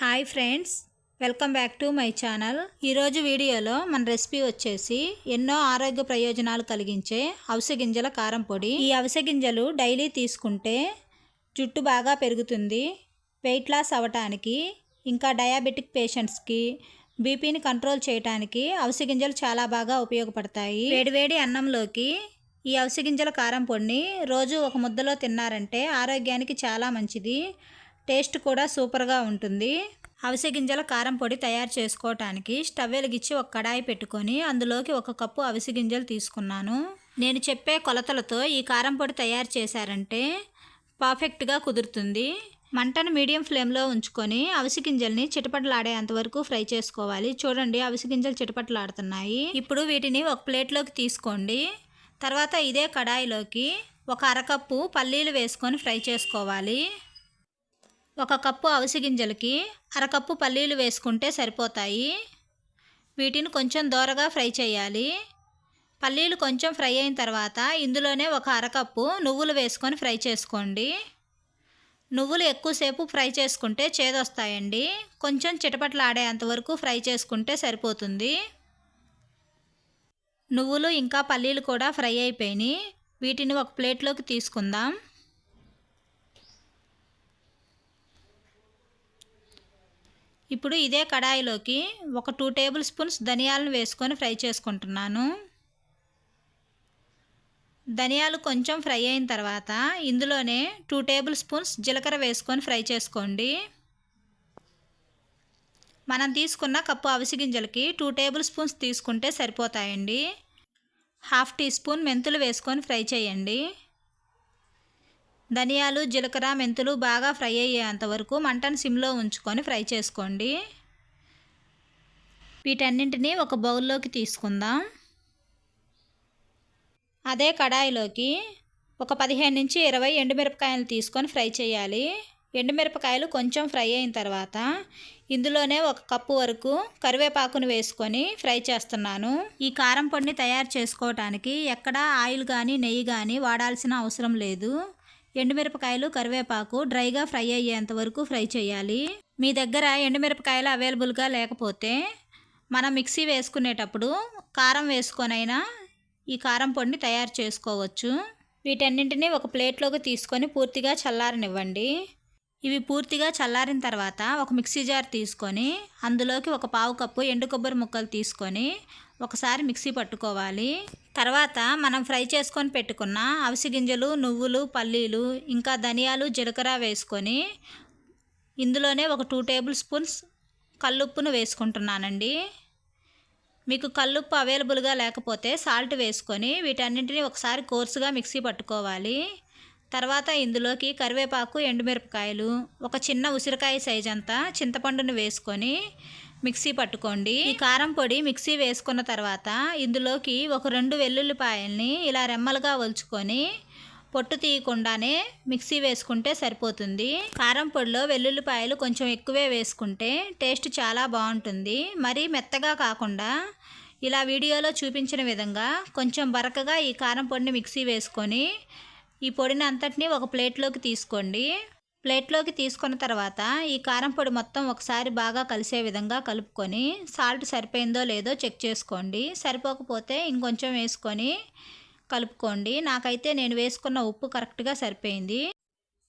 Hi friends welcome back to my channel. ఈరోజు వీడియోలో మన రెసిపీ వచ్చేసి ఎన్నో ఆరోగ్య ప్రయోజనాలు కలిగించే అవిసె గింజల కారం పొడి. ఈ అవిసె గింజలు డైలీ తీసుకుంటే జుట్టు బాగా పెరుగుతుంది. వెయిట్ లాస్ అవ్వటానికి ఇంకా డయాబెటిక్ పేషెంట్స్కి బీపీని కంట్రోల్ చేయడానికి అవిసె గింజలు చాలా బాగా ఉపయోగపడతాయి. వేడివేడి అన్నంలోకి ఈ అవిసె గింజల కారం పొడిని రోజు ఒక ముద్దలో తిన్నారంటే ఆరోగ్యానికి చాలా మంచిది. టేస్ట్ కూడా సూపర్గా ఉంటుంది. అవిసె గింజల కారం పొడి తయారు చేసుకోవటానికి స్టవ్ వెలిగించి ఒక కడాయి పెట్టుకొని అందులోకి ఒక కప్పు అవిసె గింజలు తీసుకున్నాను. నేను చెప్పే కొలతలతో ఈ కారం పొడి తయారు చేశారంటే పర్ఫెక్ట్గా కుదురుతుంది. మంటను మీడియం ఫ్లేమ్లో ఉంచుకొని అవిసి గింజల్ని చిటపటలాడేంత వరకు ఫ్రై చేసుకోవాలి. చూడండి అవిసి గింజలు చిటపటలాడుతున్నాయి. ఇప్పుడు వీటిని ఒక ప్లేట్లోకి తీసుకోండి. తర్వాత ఇదే కడాయిలోకి ఒక అరకప్పు పల్లీలు వేసుకొని ఫ్రై చేసుకోవాలి. ఒక కప్పు అవిసె గింజలకి అరకప్పు పల్లీలు వేసుకుంటే సరిపోతాయి. వీటిని కొంచెం దోరగా ఫ్రై చేయాలి. పల్లీలు కొంచెం ఫ్రై అయిన తర్వాత ఇందులోనే ఒక అరకప్పు నువ్వులు వేసుకొని ఫ్రై చేసుకోండి. నువ్వులు ఎక్కువసేపు ఫ్రై చేసుకుంటే చేదొస్తాయండి. కొంచెం చిటపట్లాడేంత వరకు ఫ్రై చేసుకుంటే సరిపోతుంది. నువ్వులు ఇంకా పల్లీలు కూడా ఫ్రై అయిపోయినాయి. వీటిని ఒక ప్లేట్లోకి తీసుకుందాం. ఇప్పుడు ఇదే కడాయిలోకి ఒక టూ టేబుల్ స్పూన్స్ ధనియాలను వేసుకొని ఫ్రై చేసుకుంటున్నాను. ధనియాలు కొంచెం ఫ్రై అయిన తర్వాత ఇందులోనే టూ టేబుల్ స్పూన్స్ జీలకర్ర వేసుకొని ఫ్రై చేసుకోండి. మనం తీసుకున్న కప్పు అవిసి గింజలకి టూ టేబుల్ స్పూన్స్ తీసుకుంటే సరిపోతాయండి. హాఫ్ టీ స్పూన్ మెంతులు వేసుకొని ఫ్రై చేయండి. ధనియాలు జీలకర్ర మెంతులు బాగా ఫ్రై అయ్యేంత వరకు మంటను సిమ్లో ఉంచుకొని ఫ్రై చేసుకోండి. వీటన్నింటినీ ఒక బౌల్లోకి తీసుకుందాం. అదే కడాయిలోకి ఒక పదిహేను నుంచి ఇరవై ఎండుమిరపకాయలు తీసుకొని ఫ్రై చేయాలి. ఎండుమిరపకాయలు కొంచెం ఫ్రై అయిన తర్వాత ఇందులోనే ఒక కప్పు వరకు కరివేపాకును వేసుకొని ఫ్రై చేస్తున్నాను. ఈ కారం పొడిని తయారు చేసుకోవటానికి ఎక్కడ ఆయిల్ కానీ నెయ్యి కానీ వాడాల్సిన అవసరం లేదు. ఎండుమిరపకాయలు కరివేపాకు డ్రైగా ఫ్రై అయ్యేంత వరకు ఫ్రై చేయాలి. మీ దగ్గర ఎండుమిరపకాయలు అవైలబుల్గా లేకపోతే మనం మిక్సీ వేసుకునేటప్పుడు కారం వేసుకొనైనా ఈ కారం పొడిని తయారు చేసుకోవచ్చు. వీటన్నింటినీ ఒక ప్లేట్లోకి తీసుకొని పూర్తిగా చల్లారనివ్వండి. ఇవి పూర్తిగా చల్లారిన తర్వాత ఒక మిక్సీ జార్ తీసుకొని అందులోకి ఒక పావు కప్పు ఎండు కొబ్బరి ముక్కలు తీసుకొని ఒకసారి మిక్సీ పట్టుకోవాలి. తర్వాత మనం ఫ్రై చేసుకొని పెట్టుకున్న అవిసి గింజలు నువ్వులు పల్లీలు ఇంకా ధనియాలు జీలకర్ర వేసుకొని ఇందులోనే ఒక టూ టేబుల్ స్పూన్స్ కల్లుప్పును వేసుకుంటున్నానండి. మీకు కల్లుప్పు అవైలబుల్గా లేకపోతే సాల్ట్ వేసుకొని వీటన్నింటినీ ఒకసారి కోర్సుగా మిక్సీ పట్టుకోవాలి. తర్వాత ఇందులోకి కరివేపాకు ఎండుమిరపకాయలు ఒక చిన్న ఉసిరికాయ సైజ్ అంతా చింతపండును వేసుకొని మిక్సీ పట్టుకోండి. ఈ కారం పొడి మిక్సీ వేసుకున్న తర్వాత ఇందులోకి ఒక రెండు వెల్లుల్లిపాయల్ని ఇలా రెమ్మలుగా ఒలుచుకొని పొట్టు తీయకుండానే మిక్సీ వేసుకుంటే సరిపోతుంది. కారం పొడిలో వెల్లుల్లిపాయలు కొంచెం ఎక్కువే వేసుకుంటే టేస్ట్ చాలా బాగుంటుంది. మరీ మెత్తగా కాకుండా ఇలా వీడియోలో చూపించిన విధంగా కొంచెం బరకగా ఈ కారం పొడిని మిక్సీ వేసుకొని ఈ పొడిని అంతటినీ ఒక ప్లేట్లోకి తీసుకోండి. ప్లేట్లోకి తీసుకున్న తర్వాత ఈ కారం పొడి మొత్తం ఒకసారి బాగా కలిసే విధంగా కలుపుకొని సాల్ట్ సరిపోయిందో లేదో చెక్ చేసుకోండి. సరిపోకపోతే ఇంకొంచెం వేసుకొని కలుపుకోండి. నాకైతే నేను వేసుకున్న ఉప్పు కరెక్ట్గా సరిపోయింది.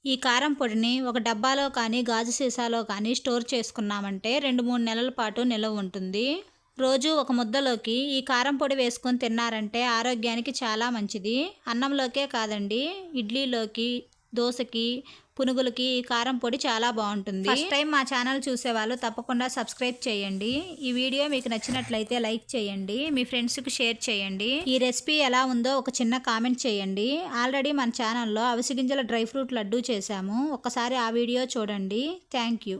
ఈ కారం పొడిని ఒక డబ్బాలో కానీ గాజు సీసాలో కానీ స్టోర్ చేసుకున్నామంటే రెండు మూడు నెలల పాటు నిలవ ఉంటుంది. రోజు ఒక ముద్దలోకి ఈ కారం పొడి వేసుకొని తిన్నారంటే ఆరోగ్యానికి చాలా మంచిది. అన్నంలోకే కాదండి ఇడ్లీలోకి దోశకి పునుగులకి ఈ కారం పొడి చాలా బాగుంటుంది. ఫస్ట్ టైం మా ఛానల్ చూసేవాళ్ళు తప్పకుండా సబ్స్క్రైబ్ చేయండి. ఈ వీడియో మీకు నచ్చినట్లయితే లైక్ చేయండి. మీ ఫ్రెండ్స్కి షేర్ చేయండి. ఈ రెసిపీ ఎలా ఉందో ఒక చిన్న కామెంట్ చేయండి. ఆల్రెడీ మన ఛానల్లో అవిసి గింజల డ్రై ఫ్రూట్ లడ్డూ చేశాము ఒకసారి ఆ వీడియో చూడండి. Thank you